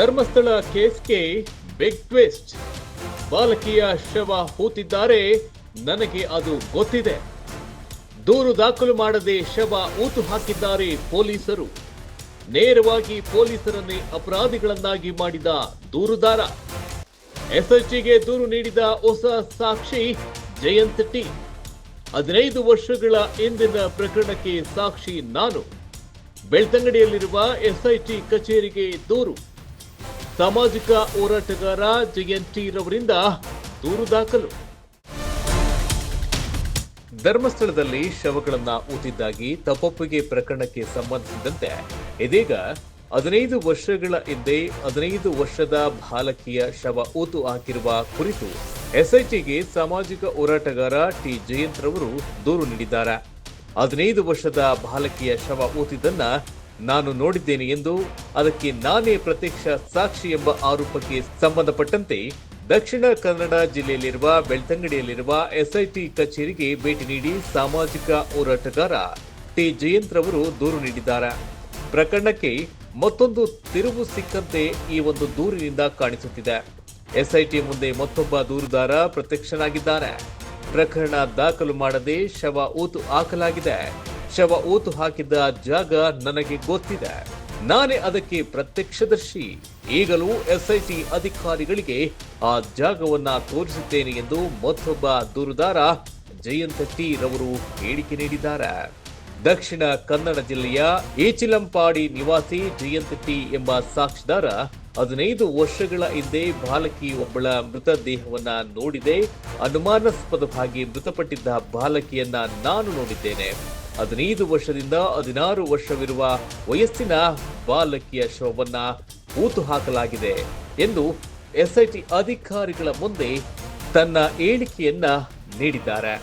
Dharmasthala ಕೇಸ್ಗೆ big twist ಬಾಲಕಿಯ ಶವ ಹೂತಿದ್ದಾರೆ, ನನಗೆ ಅದು ಗೊತ್ತಿದೆ. ದೂರು ದಾಖಲು ಮಾಡದೆ ಶವ ಊತು ಹಾಕಿದ್ದಾರೆ ಪೊಲೀಸರು. ನೇರವಾಗಿ ಪೊಲೀಸರನ್ನೇ ಅಪರಾಧಿಗಳನ್ನಾಗಿ ಮಾಡಿದ ದೂರುದಾರ. ಎಸ್ಎಚ್ಜಿಗೆ ದೂರು ನೀಡಿದ ಹೊಸ ಸಾಕ್ಷಿ ಜಯಂತ್ ಟಿ. ಹದಿನೈದು ವರ್ಷಗಳ ಹಿಂದಿನ ಪ್ರಕರಣಕ್ಕೆ ಸಾಕ್ಷಿ ನಾನು. ಬೆಳ್ತಂಗಡಿಯಲ್ಲಿರುವ ಎಸ್ಐಟಿ ಕಚೇರಿಗೆ ದೂರು. ಸಾಮಾಜಿಕ ಹೋರಾಟಗಾರ ಜಯಂತ್ ರವರಿಂದ ದೂರು ದಾಖಲು. ಧರ್ಮಸ್ಥಳದಲ್ಲಿ ಶವಗಳನ್ನು ಊತಿದ್ದಾಗಿ ತಪ್ಪೊಪ್ಪಿಗೆ ಪ್ರಕರಣಕ್ಕೆ ಸಂಬಂಧಿಸಿದಂತೆ ಇದೀಗ ಹದಿನೈದು ವರ್ಷಗಳ ಹಿಂದೆ ಹದಿನೈದು ವರ್ಷದ ಬಾಲಕಿಯ ಶವ ಊತು ಹಾಕಿರುವ ಕುರಿತು ಎಸ್ಐಟಿಗೆ ಸಾಮಾಜಿಕ ಹೋರಾಟಗಾರ ಟಿ ಜಯಂತ್ ರವರು ದೂರು ನೀಡಿದ್ದಾರೆ. ಹದಿನೈದು ವರ್ಷದ ಬಾಲಕಿಯ ಶವ ಊತಿದ್ದನ್ನ ನಾನು ನೋಡಿದ್ದೇನೆ ಎಂದು ಅದಕ್ಕೆ ನಾನೇ ಪ್ರತ್ಯಕ್ಷ ಸಾಕ್ಷಿ ಎಂಬ ಆರೋಪಕ್ಕೆ ಸಂಬಂಧಪಟ್ಟಂತೆ ದಕ್ಷಿಣ ಕನ್ನಡ ಜಿಲ್ಲೆಯಲ್ಲಿರುವ ಬೆಳ್ತಂಗಡಿಯಲ್ಲಿರುವ ಎಸ್ಐಟಿ ಕಚೇರಿಗೆ ಭೇಟಿ ನೀಡಿ ಸಾಮಾಜಿಕ ಹೋರಾಟಗಾರ ಟಿ ಜಯಂತ್ ರವರು ದೂರು ನೀಡಿದ್ದಾರೆ. ಪ್ರಕರಣಕ್ಕೆ ಮತ್ತೊಂದು ತಿರುವು ಸಿಕ್ಕಂತೆ ಈ ಒಂದು ದೂರಿನಿಂದ ಕಾಣಿಸುತ್ತಿದೆ. ಎಸ್ಐಟಿ ಮುಂದೆ ಮತ್ತೊಬ್ಬ ದೂರುದಾರ ಪ್ರತ್ಯಕ್ಷನಾಗಿದ್ದಾನೆ. ಪ್ರಕರಣ ದಾಖಲು ಮಾಡದೆ ಶವ ಊತು ಹಾಕಲಾಗಿದೆ. ಶವ ಊತು ಹಾಕಿದ್ದ ಜಾಗ ನನಗೆ ಗೊತ್ತಿದೆ. ನಾನೇ ಅದಕ್ಕೆ ಪ್ರತ್ಯಕ್ಷದರ್ಶಿ. ಈಗಲೂ ಎಸ್ಐಟಿ ಅಧಿಕಾರಿಗಳಿಗೆ ಆ ಜಾಗವನ್ನ ತೋರಿಸುತ್ತೇನೆ ಎಂದು ಮತ್ತೊಬ್ಬ ದೂರುದಾರ ಜಯಂತ ಟಿ ರವರು ಹೇಳಿಕೆ ನೀಡಿದ್ದಾರೆ. ದಕ್ಷಿಣ ಕನ್ನಡ ಜಿಲ್ಲೆಯ ಏಚಿಲಂಪಾಡಿ ನಿವಾಸಿ ಜಯಂತ ಟಿ ಎಂಬ ಸಾಕ್ಷಿದಾರ ಹದಿನೈದು ವರ್ಷಗಳ ಹಿಂದೆ ಬಾಲಕಿ ಒಬ್ಬಳ ಮೃತದೇಹವನ್ನ ನೋಡಿದೆ. ಅನುಮಾನಾಸ್ಪದವಾಗಿ ಮೃತಪಟ್ಟಿದ್ದ ಬಾಲಕಿಯನ್ನ ನಾನು ನೋಡಿದ್ದೇನೆ. ಹದಿನೈದು ವರ್ಷದಿಂದ ಹದಿನಾರು ವರ್ಷವಿರುವ ವಯಸ್ಸಿನ ಬಾಲಕಿಯ ಶವವನ್ನ ಊತು ಹಾಕಲಾಗಿದೆ ಎಂದು ಎಸ್ಐಟಿ ಅಧಿಕಾರಿಗಳ ಮುಂದೆ ತನ್ನ ಹೇಳಿಕೆಯನ್ನ ನೀಡಿದ್ದಾರೆ.